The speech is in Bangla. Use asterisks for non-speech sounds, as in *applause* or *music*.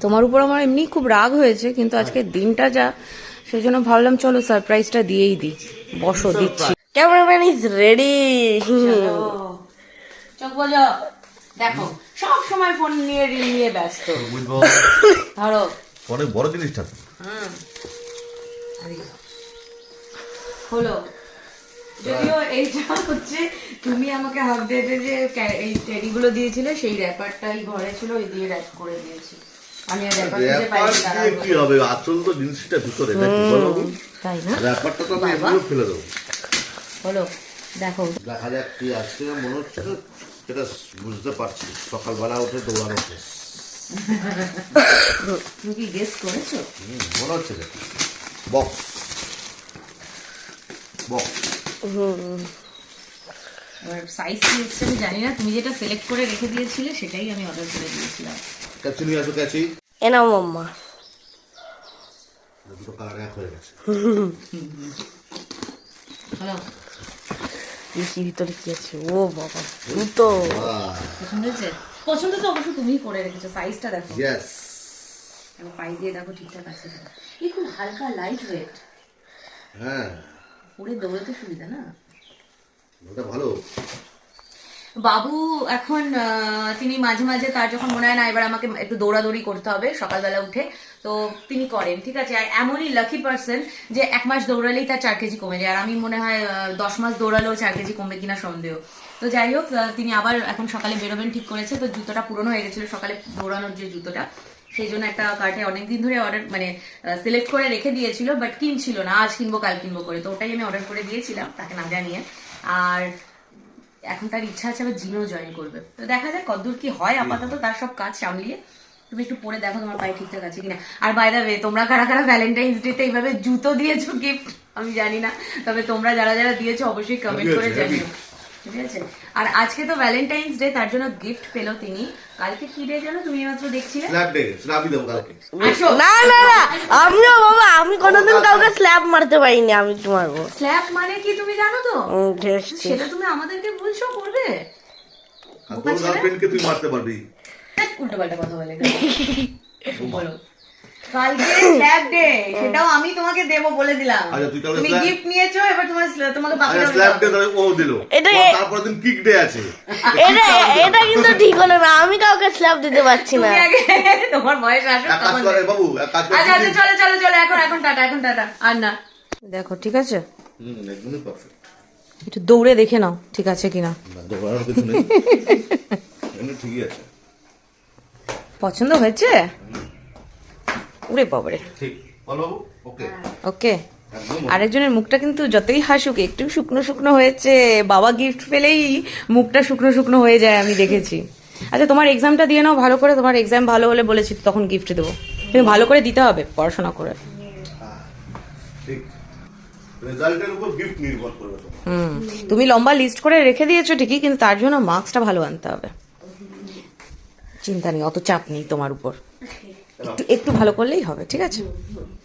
তোমার উপর আমার এমনি খুব রাগ হয়েছে কিন্তু আজকে দিনটা যা সেই জন্য ভাবলাম চলো সারপ্রাইজটা দিয়েই দিই। বসো দিচ্ছি। ক্যামেরাম্যান ইজ রেডি চোখ বলো। দেখো সব সময় ফোন নিয়ে রিল নিয়ে ব্যস্ত। ধরো। অনেক বড় জিনিসটা। তো। হলো। যদিও এইটা হচ্ছে তুমি আমাকে ডেটে যে এই টেডিগুলো দিয়েছিলে সেই র্যাপারটাই ঘরে ছিল ওই দিয়ে র্যাপ করে দিয়েছি। আমি র্যাপার খুঁজে র্যাপার পাইনি দিয়ে তাড়াহুড়ো কি হবে? আসল তো জিনিসটা ভিতরে তাই না? র্যাপারটা তো আমি এমনিও ফেলে দেবো। হলো দেখো। দেখা যাক কি আসছে মনে হচ্ছে সেটা বুঝতে পারছি। সকালবেলা উঠে দৌড়ানো। *coughs* তুমি কি গেস করেছ? মনে হচ্ছে বক্স বক্স এবার সাইজ কি আমি জানি না। তুমি যেটা সিলেক্ট করে রেখে দিয়েছিলে সেটাই আমি অর্ডার করে দিয়েছিলাম। ক্যাচি নিয়ে আসো ক্যাচি। এনাও মাম্মা। দুটো কালার এক হয়ে গেছে। হলো দেখি ভিতরে কি আছে? ও বাবা জুতো পছন্দ হয়েছে? পছন্দ তো অবশ্য তুমিই করে রেখেছো সাইজটা দেখো। ইয়েস পাই দিয়ে দেখো ঠিকঠাক আছে। এই খুব হালকা লাইট ওয়েট হ্যাঁ। পরে দৌড়াতে সুবিধা না? ওটা ভালো। বাবু এখন আহ, তিনি মাঝে মাঝে তার যখন মনে হয় না এবার আমাকে একটু দৌড়াদৌড়ি করতে হবে সকালবেলা উঠে। তো তিনি করেন ঠিক আছে? আর এমনই লাকি পার্সন যে এক মাস দৌড়ালেই তার চার কেজি কমে যায়। আর আমি মনে হয় আহ, দশ মাস দৌড়ালেও চার কেজি কমবে কিনা সন্দেহ। তো যাই হোক আহ, তিনি আবার এখন সকালে বেরোবেন ঠিক করেছে। তো জুতোটা পুরনো হয়ে গেছিল সকালে দৌড়ানোর যে জুতোটা। সেই জন্য একটা কার্টে অনেকদিন ধরে অর্ডার মানে সিলেক্ট করে রেখে দিয়েছিল বাট কিনছিল না। আজ কিনবো কাল কিনবো করে। তো ওটাই আমি অর্ডার করে দিয়েছিলাম তাকে না জানিয়ে। আর এখন তার ইচ্ছা আছে আবার জিমও জয়েন করবে। তো দেখা যাক কতদূর কি হয়। আপাতত তার সব কাজ সামলিয়ে তুমি একটু পরে দেখো তোমার পায়ে ঠিকঠাক আছে কিনা। আর বাই দা ওয়ে তোমরা কারা কারা ভ্যালেন্টাইন্স ডে তে এইভাবে জুতো দিয়েছ গিফট আমি জানি না। তবে তোমরা যারা যারা দিয়েছ অবশ্যই কমেন্ট করে জানিও। ঠিক আছে? আর আজকে তো ভ্যালেন্টাইন্স ডে তার জন্য গিফট পেল তিনি। কালকে কি ডে যেন তুমি মাত্র দেখছিলে? স্ল্যাব ডে স্ল্যাবই দেবো কালকে। না না না আমিও বাবা আমি কোনোদিন কাউকে স্ল্যাব মারতে পারিনি আমি কি মারবো স্ল্যাপ মানে কি তুমি জানো তো। সেটা তুমি আমাদেরকে বলছো করবে তোর গার্লফ্রেন্ডকে তুই মারতে পারবি? উল্টো পাল্টা কথা বলে বলো। কালকে স্ল্যাব ডে সেটাও আমি তোমাকে দেব বলে দিলাম। আচ্ছা, তুই তাহলে তুমি গিফট নিয়েছো এবার তোমার তোমাকে আচ্ছা স্ল্যাব ডে তাহলে ও দিল। এটা- ও দিন কিক ডে আছে। এটা এটা কিন্তু ঠিক হলো না আমি কাউকে স্ল্যাব দিতে পারছি না। তুমি আগে *laughs* তোমার বয়স আসুক কাজ তখন করে বাবু কাজ করে আচ্ছা আচ্ছা চলো চলো চলো এখন এখন টাটা এখন টাটা আর না। দেখো ঠিক আছে? হুম একদমই পারফেক্ট একটু দৌড়ে দেখে নাও ঠিক আছে কিনা। না দোকানের কিছু নেই। *laughs* ঠিকই আছে। পছন্দ হয়েছে? উরে বাবারে। ওকে। আরেকজনের মুখটা কিন্তু যতই হাসুক একটু শুকনো শুকনো হয়েছে। বাবা গিফট পেলেই মুখটা শুকনো শুকনো হয়ে যায় আমি দেখেছি। আচ্ছা তোমার এক্সামটা দিয়ে নাও ভালো করে। তোমার এক্সাম ভালো হলে বলেছি তখন গিফট দেবো। তুমি ভালো করে দিতে হবে পড়াশোনা করে। হুম তুমি লম্বা লিস্ট করে রেখে দিয়েছ ঠিকই কিন্তু তার জন্য মার্কসটা ভালো আনতে হবে। চিন্তা নেই অত চাপ নেই তোমার উপর। একটু একটু ভালো করলেই হবে ঠিক আছে?